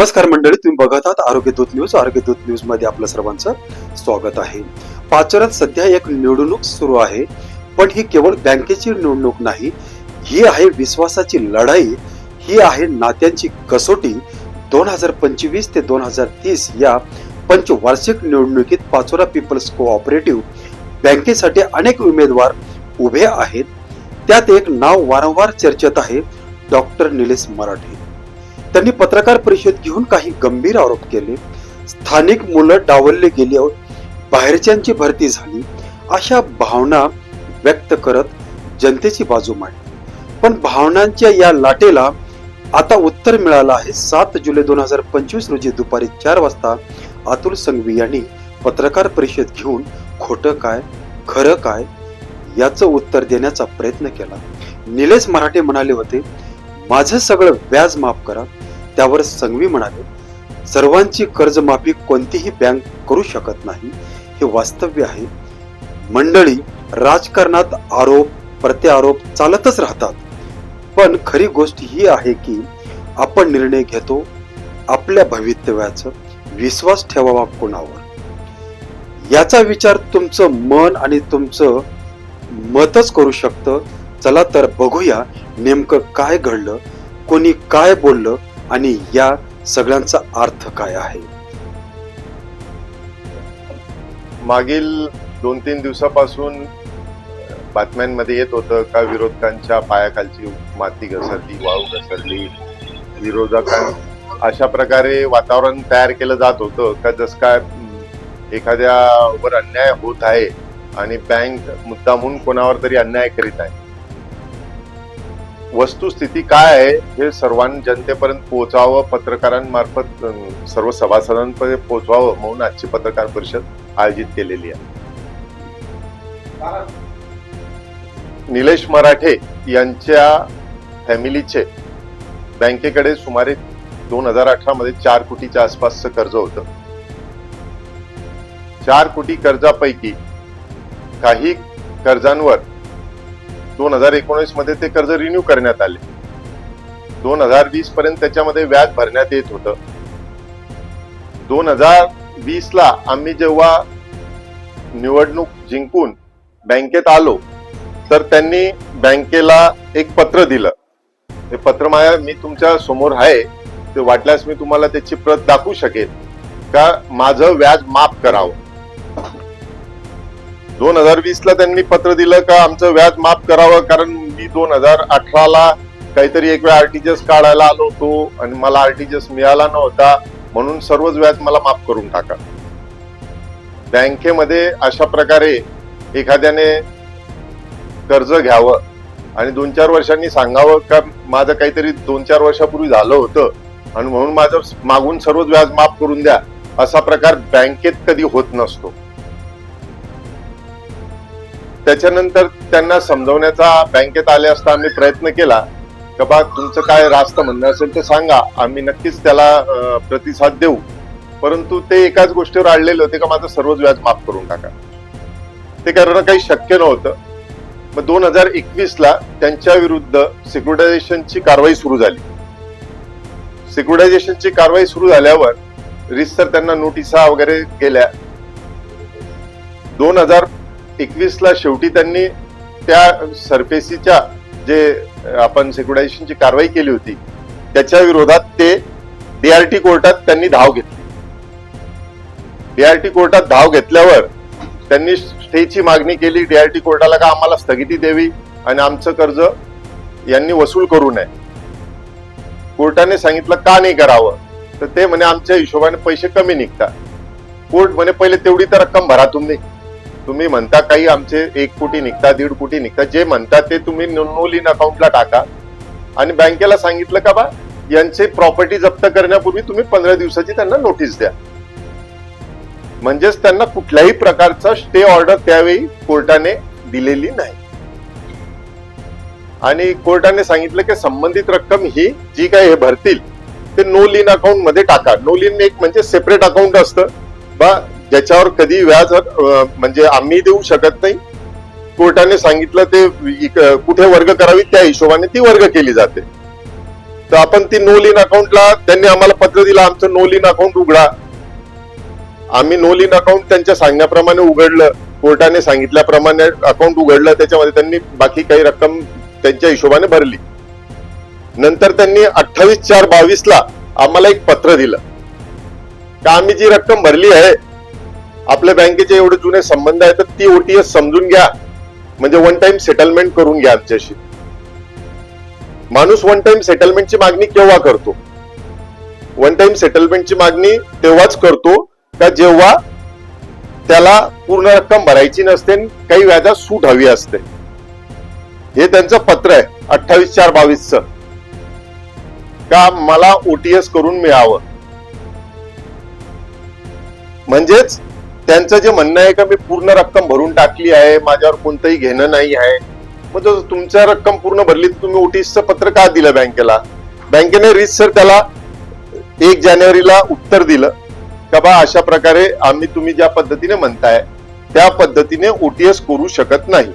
नमस्कार मंडळी तुम्ही बघत आहात आरोग्य दूत न्यूज. आरोग्य दूत न्यूजमध्ये आपलं सर्वांचं स्वागत आहे. पाचोऱ्यात सध्या एक निवडणूक सुरू आहे पण ही केवळ बँकेची निवडणूक नाही ही आहे विश्वासाची लढाई ही आहे नात्यांची कसोटी. दोन हजार पंचवीस ते दोन हजार तीस या पंचवार्षिक निवडणुकीत पाचोरा पीपल्स कोऑपरेटिव्ह बँकेसाठी अनेक उमेदवार उभे आहेत. त्यात एक नाव वारंवार चर्चेत आहे डॉक्टर निलेश मराठे. त्यांनी पत्रकार परिषद घेऊन काही गंभीर आरोप केले. स्थानिक मुलं डावलले गेली बाहेरच्यांची भरती झाली. अशा भावना व्यक्त करत जनतेची बाजू मांडली. पण भावनांच्या या लाटेला आता उत्तर मिळालं आहे. सात जुलै दोन हजार पंचवीस रोजी दुपारी चार वाजता अतुल संघवी यांनी पत्रकार परिषद घेऊन खोटं काय खरं काय याचं उत्तर देण्याचा प्रयत्न केला. निलेश मराठे म्हणाले होते माझं सगळं व्याज माफ करा. त्यावर संघवी म्हणाले सर्वांची कर्जमाफी कोणतीही बँक करू शकत नाही. हे वास्तव्य आहे. मंडळी राजकारणात आरोप प्रत्यारोप चालतच राहतात. पण खरी गोष्ट ही आहे की आपण निर्णय घेतो आपल्या भवितव्याचं विश्वास ठेवावा कोणावर? याचा विचार तुमचं मन आणि तुमचं मतच करू शकतं. चला तर बघूया नेमकं काय घडलं कोणी काय बोललं आणि या सगळ्यांचा अर्थ काय आहे. मागील दोन तीन दिवसापासून बातम्यांमध्ये येत होतं का विरोधकांच्या पायाखालची माती घसरली वाळू घसरली विरोधकां अशा प्रकारे वातावरण तयार केलं जात होतं का जस काय एखाद्यावर अन्याय होत आहे आणि बँक मुद्दामून कोणावर तरी अन्याय करीत आहे. वस्तुस्थिती काय आहे हे सर्वां जनतेपर्यंत पोहोचावं पत्रकारांमार्फत सर्व सभासदांपर्यंत पोहोचवावं म्हणून आजची पत्रकार परिषद आयोजित केलेली आहे. निलेश मराठे यांच्या फॅमिलीचे बँकेकडे सुमारे दोन हजार अठरा मध्ये चार कोटीच्या आसपासचं कर्ज होतं. चार कोटी कर्जापैकी काही कर्जांवर दोन हजार एकोणीसमध्ये ते कर्ज रिन्यू करण्यात आले. दोन हजार वीस पर्यंत त्याच्यामध्ये व्याज भरण्यात येत होतं. दोन हजार वीस ला आम्ही जेव्हा निवडणूक जिंकून बँकेत आलो तर त्यांनी बँकेला एक पत्र दिलं. ते पत्र माझ्या मी तुमच्यासमोर आहे. ते वाटल्यास मी तुम्हाला त्याची प्रत दाखवू शकेल. का माझं व्याज माफ करावं? दोन हजार वीस ला त्यांनी पत्र दिलं का आमचं व्याज माफ करावं कारण मी दोन हजार अठरा ला काहीतरी एक वेळ आरटीजीएस काढायला आलो होतो आणि मला आरटीजीएस मिळाला नव्हता म्हणून सर्वच व्याज मला माफ करून टाका. बँकेमध्ये अशा प्रकारे एखाद्याने कर्ज घ्यावं आणि दोन चार वर्षांनी सांगावं का माझं काहीतरी दोन चार वर्षापूर्वी झालं होतं आणि म्हणून माझं मागून सर्वच व्याज माफ करून द्या असा प्रकार बँकेत कधी होत नसतो. त्याच्यानंतर त्यांना समजवण्याचा बँकेत आले असता आम्ही प्रयत्न केला. का बा तुमचं काय रास्त म्हणणं असेल ते सांगा. आम्ही नक्कीच त्याला प्रतिसाद देऊ. परंतु ते एकाच गोष्टीवर आडलेले होते का माझं सर्वच व्याज माफ करून टाका. ते करणं काही शक्य नव्हतं. मग दोन हजार एकवीस ला त्यांच्या विरुद्ध सिक्युरिटायझेशनची कारवाई सुरू झाली. सिक्युरिटायझेशनची कारवाई सुरू झाल्यावर रिसर त्यांना नोटिसा वगैरे गेल्या दोन हजार एकवीस ला शेवटी त्यांनी त्या सरफेसीच्या जे आपण सेक्युटायझेशनची कारवाई केली होती त्याच्या विरोधात ते डीआरटी कोर्टात त्यांनी धाव घेतली. डीआरटी कोर्टात धाव घेतल्यावर त्यांनी स्टेची मागणी केली डीआरटी कोर्टाला का आम्हाला स्थगिती द्यावी आणि आमचं कर्ज यांनी वसूल करू नये. कोर्टाने सांगितलं का नाही करावं? तर ते म्हणे आमच्या हिशोबाने पैसे कमी निघतात. कोर्ट म्हणे पहिले तेवढी तर रक्कम भरा तुम्ही. तुम्ही म्हणता काही आमचे एक कोटी निघतात दीड कोटी निघतात जे म्हणतात ते तुम्ही नो इन अकाउंटला टाका. आणि बँकेला सांगितलं का बा यांचे प्रॉपर्टी जप्त करण्यापूर्वी तुम्ही पंधरा दिवसाची त्यांना नोटीस द्या. म्हणजेच त्यांना कुठल्याही प्रकारचा स्टे ऑर्डर त्यावेळी कोर्टाने दिलेली नाही. आणि कोर्टाने सांगितलं की संबंधित रक्कम ही जी काय हे भरतील ते नो लिन अकाउंटमध्ये टाका. नो लिन एक म्हणजे सेपरेट अकाउंट असतं. बा ज्याच्यावर कधी व्याज म्हणजे आम्ही देऊ शकत नाही. कोर्टाने सांगितलं ते इक- कुठे वर्ग करावी त्या हिशोबाने ती वर्ग केली जाते. तर आपण ती नो लिन अकाउंटला त्यांनी आम्हाला पत्र दिलं आमचं नो लिन अकाउंट उघडा. आम्ही नो लिन अकाउंट त्यांच्या सांगण्याप्रमाणे उघडलं. कोर्टाने सांगितल्याप्रमाणे अकाउंट उघडलं त्याच्यामध्ये त्यांनी बाकी काही रक्कम त्यांच्या हिशोबाने भरली. नंतर त्यांनी अठ्ठावीस चार बावीस ला आम्हाला एक पत्र दिलं. का आम्ही जी रक्कम भरली आहे आपल्या बँकेचे एवढे जुने संबंध आहेत तर ती ओटीएस समजून घ्या. म्हणजे वन टाइम सेटलमेंट करून घ्या आमच्याशी. माणूस वन टाइम सेटलमेंटची मागणी केव्हा करतो? वन टाइम सेटलमेंटची मागणी तेव्हाच करतो का जेव्हा त्याला पूर्ण रक्कम भरायची नसते आणि काही व्याजात सूट हवी असते? हे त्यांचं पत्र आहे अठ्ठावीस चार बावीसच. का मला ओटीएस करून मिळावं? म्हणजेच त्यांचं जे म्हणणं आहे का मी पूर्ण रक्कम भरून टाकली आहे माझ्यावर कोणतंही घेणं नाही आहे. मग जर तुमच्या रक्कम पूर्ण भरली तर तुम्ही ओटीएसचं पत्र का दिलं बँकेला? बँकेने रीत सर त्याला एक जानेवारीला उत्तर दिलं का बा अशा प्रकारे आम्ही तुम्ही ज्या पद्धतीने म्हणताय त्या पद्धतीने ओटीएस करू शकत नाही.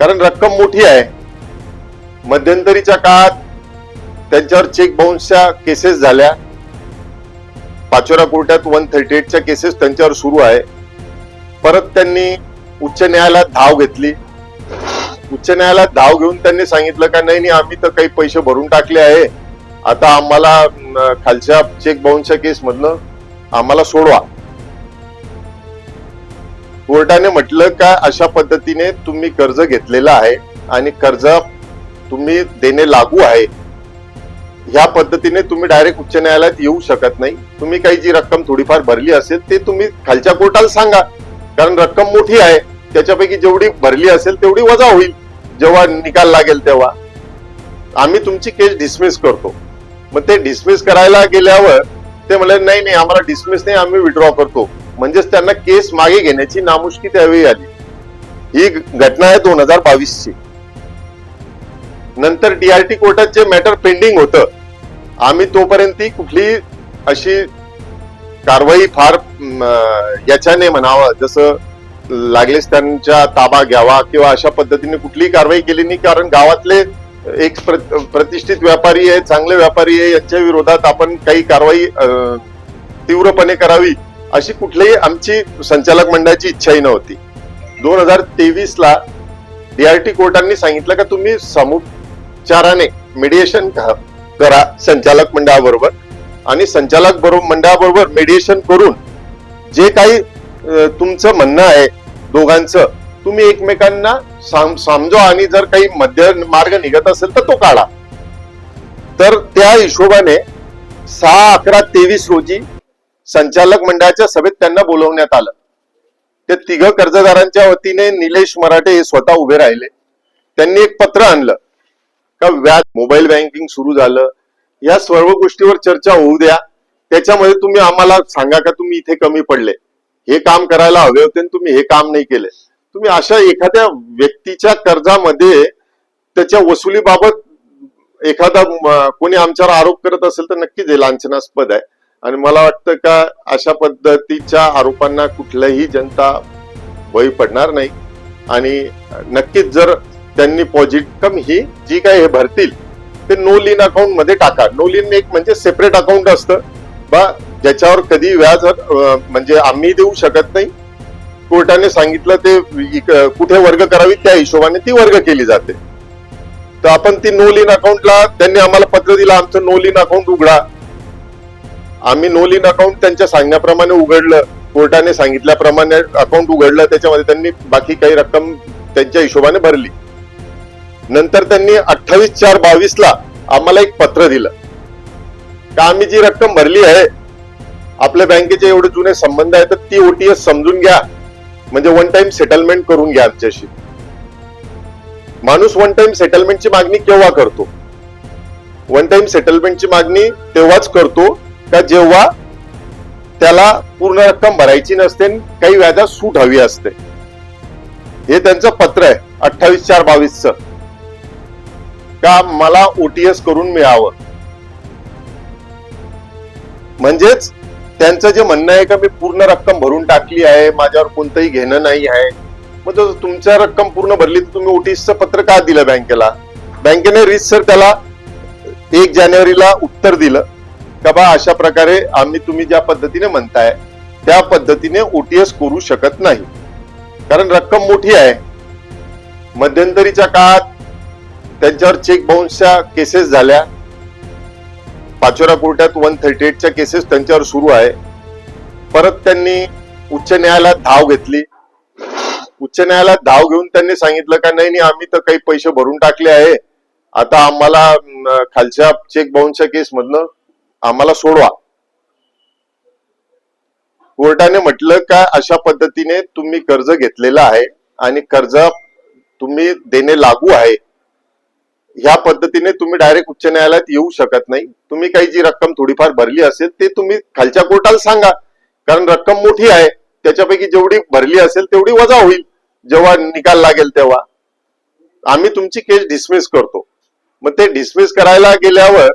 कारण रक्कम मोठी आहे. मध्यंतरीच्या काळात त्यांच्यावर चेक बाउन्सच्या केसेस झाल्या. पाचोरा कोर्टात वन थर्टी एटच्या केसेस त्यांच्यावर सुरू आहे. परत त्यांनी उच्च न्यायालयात धाव घेतली. उच्च न्यायालयात धाव घेऊन त्यांनी सांगितलं का नाही नाही आम्ही तर काही पैसे भरून टाकले आहे. आता आम्हाला खालच्या चेक बाउन्सच्या केस आम्हाला सोडवा. कोर्टाने म्हटलं का अशा पद्धतीने तुम्ही कर्ज घेतलेलं आहे आणि कर्ज तुम्ही देणे लागू आहे. ह्या पद्धतीने तुम्ही डायरेक्ट उच्च न्यायालयात येऊ शकत नाही. तुम्ही काही जी रक्कम थोडीफार भरली असेल ते तुम्ही खालच्या कोर्टाला सांगा. कारण रक्कम मोठी आहे त्याच्यापैकी जेवढी भरली असेल तेवढी वजा होईल. जेव्हा निकाल लागेल तेव्हा. आम्ही तुमची केस डिसमिस करतो. मग ते डिसमिस करायला गेल्यावर ते म्हणले नाही नाही आम्हाला डिसमिस नाही आम्ही विड्रॉ करतो. म्हणजेच त्यांना केस मागे घेण्याची नामुष्की त्यावेळी आली. ही घटना आहे दोन हजार बावीस ची नंतर डीआरटी कोर्टात जे मॅटर पेंडिंग होतं आम्ही तोपर्यंत कुठली अशी कारवाई फार याच्याने म्हणावं जसं लागलेच त्यांच्या ताबा घ्यावा किंवा अशा पद्धतीने कुठलीही कारवाई केली नाही. कारण गावातले एक प्रतिष्ठित व्यापारी आहे चांगले व्यापारी आहे यांच्या विरोधात आपण काही कारवाई तीव्रपणे करावी अशी कुठलीही आमची संचालक मंडळाची इच्छाही नव्हती. दोन हजार तेवीस ला डीआरटी कोर्टांनी सांगितलं का तुम्ही विचाराने मेडिएशन करा संचालक मंडळाबरोबर. आणि संचालक बरोबर मंडळाबरोबर मेडिएशन करून जे काही तुमचं म्हणणं आहे दोघांचं तुम्ही एकमेकांना साम- समजवा आणि जर काही मध्य मार्ग निघत असेल तर तो काढा. तर त्या हिशोबाने सहा अकरा तेवीस रोजी संचालक मंडळाच्या सभेत त्यांना बोलवण्यात आलं. ते तिघ कर्जदारांच्या वतीने निलेश मराठे हे स्वतः उभे राहिले. त्यांनी एक पत्र आणलं. का व्याज मोबाईल बँकिंग सुरू झालं. या सर्व गोष्टीवर चर्चा होऊ द्या. त्याच्यामध्ये तुम्ही आम्हाला सांगा का तुम्ही इथे कमी पडले. हे काम करायला हवे होते आणि तुम्ही हे काम नाही केले. तुम्ही अशा एखाद्या व्यक्तीच्या कर्जामध्ये त्याच्या वसुलीबाबत एखादा कोणी आमच्यावर आरोप करत असेल तर नक्कीच हे लांछनास्पद आहे. आणि मला वाटतं का अशा पद्धतीच्या आरोपांना कुठल्याही जनता बळी पडणार नाही. आणि नक्कीच जर त्यांनी पॉझिटिव्ह ही जी काय हे भरतील ते नो लिन अकाउंटमध्ये टाका. नो लिन एक म्हणजे सेपरेट अकाउंट असतं. बा ज्याच्यावर कधी व्याज म्हणजे आम्ही देऊ शकत नाही. कोर्टाने सांगितलं ते कुठे वर्ग करावी त्या हिशोबाने ती वर्ग केली जाते. तर आपण ती नो लिन अकाउंटला त्यांनी आम्हाला पत्र दिलं आमचं नो लिन अकाउंट उघडा. आम्ही नो लिन अकाउंट त्यांच्या सांगण्याप्रमाणे उघडलं. कोर्टाने सांगितल्याप्रमाणे अकाउंट उघडलं त्याच्यामध्ये त्यांनी बाकी काही रक्कम त्यांच्या हिशोबाने भरली. नंतर त्यांनी अठ्ठावीस चार बावीस ला आम्हाला एक पत्र दिलं. का आम्ही जी रक्कम भरली आहे आपल्या बँकेचे एवढे जुने संबंध आहे तर ती ओटीएस समजून घ्या. म्हणजे वन टाइम सेटलमेंट करून घ्या आमच्याशी. माणूस वन टाइम सेटलमेंटची मागणी केव्हा करतो? वन टाइम सेटलमेंटची मागणी तेव्हाच करतो का जेव्हा त्याला पूर्ण रक्कम भरायची नसते आणि काही व्याजात सूट हवी असते? हे त्यांचं पत्र आहे अठ्ठावीस चार बावीस च का मला ओटीएस करून मिळावं? म्हणजेच त्यांचं जे म्हणणं आहे का मी पूर्ण रक्कम भरून टाकली आहे माझ्यावर कोणतंही घेणं नाही आहे. मग जर तुमच्या रक्कम पूर्ण भरली तर तुम्ही ओटीएसचं पत्र का दिलं बँकेला? बँकेने रीत सर त्याला एक जानेवारीला उत्तर दिलं का बा अशा प्रकारे आम्ही तुम्ही ज्या पद्धतीने म्हणताय त्या पद्धतीने ओटीएस करू शकत नाही. कारण रक्कम मोठी आहे. मध्यंतरीच्या काळात त्यांच्यावर चेक बाउन्सच्या केसेस झाल्या. पाचोरा कोर्टात वन थर्टी एटच्या केसेस त्यांच्यावर सुरू आहे. परत त्यांनी उच्च न्यायालयात धाव घेतली. उच्च न्यायालयात धाव घेऊन त्यांनी सांगितलं का नाही नाही आम्ही तर काही पैसे भरून टाकले आहे. आता आम्हाला खालच्या चेक बाउन्सच्या केस मधनं आम्हाला सोडवा. कोर्टाने म्हटलं का अशा पद्धतीने तुम्ही कर्ज घेतलेलं आहे आणि कर्ज तुम्ही देणे लागू आहे. ह्या पद्धतीने तुम्ही डायरेक्ट उच्च न्यायालयात येऊ शकत नाही. तुम्ही काही जी रक्कम थोडीफार भरली असेल ते तुम्ही खालच्या कोर्टाला सांगा. कारण रक्कम मोठी आहे त्याच्यापैकी जेवढी भरली असेल तेवढी वजा होईल. जेव्हा निकाल लागेल तेव्हा. आम्ही तुमची केस डिसमिस करतो. मग ते डिसमिस करायला गेल्यावर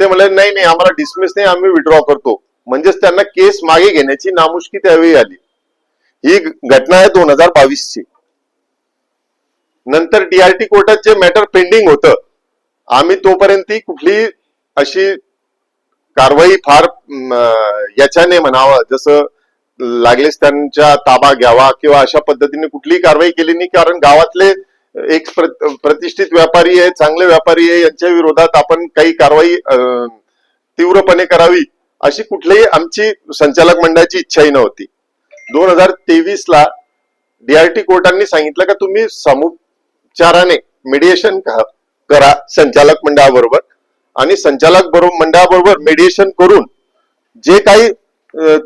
ते म्हणले नाही नाही आम्हाला डिसमिस नाही आम्ही विड्रॉ करतो. म्हणजेच त्यांना केस मागे घेण्याची नामुष्की त्यावेळी आली. ही घटना आहे दोन हजार बावीस ची नंतर डीआरटी कोर्टात जे मॅटर पेंडिंग होतं आम्ही तोपर्यंत ती कुठली अशी कारवाई फार याच्याने म्हणावं जसं लागलेच त्यांच्या ताबा घ्यावा किंवा अशा पद्धतीने कुठलीही कारवाई केली नाही. कारण गावातले एक प्रतिष्ठित व्यापारी आहे चांगले व्यापारी आहे यांच्या विरोधात आपण काही कारवाई तीव्रपणे करावी अशी कुठलीही आमची संचालक मंडळाची इच्छाही नव्हती. दोन हजार तेवीस ला डीआरटी कोर्टांनी सांगितलं का तुम्ही उपचाराने मेडिएशन करा संचालक मंडळाबरोबर. आणि संचालक बरोबर मंडळाबरोबर मेडिएशन करून जे काही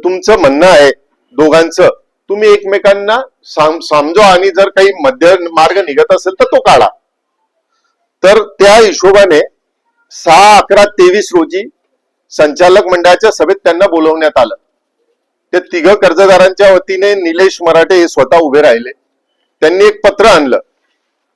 तुमचं म्हणणं आहे दोघांचं तुम्ही एकमेकांना साम- समजवा आणि जर काही मध्य मार्ग निघत असेल तर तो काढा. तर त्या हिशोबाने सहा अकरा तेवीस रोजी संचालक मंडळाच्या सभेत त्यांना बोलवण्यात आलं. ते तिघ कर्जदारांच्या वतीने निलेश मराठे हे स्वतः उभे राहिले. त्यांनी एक पत्र आणलं.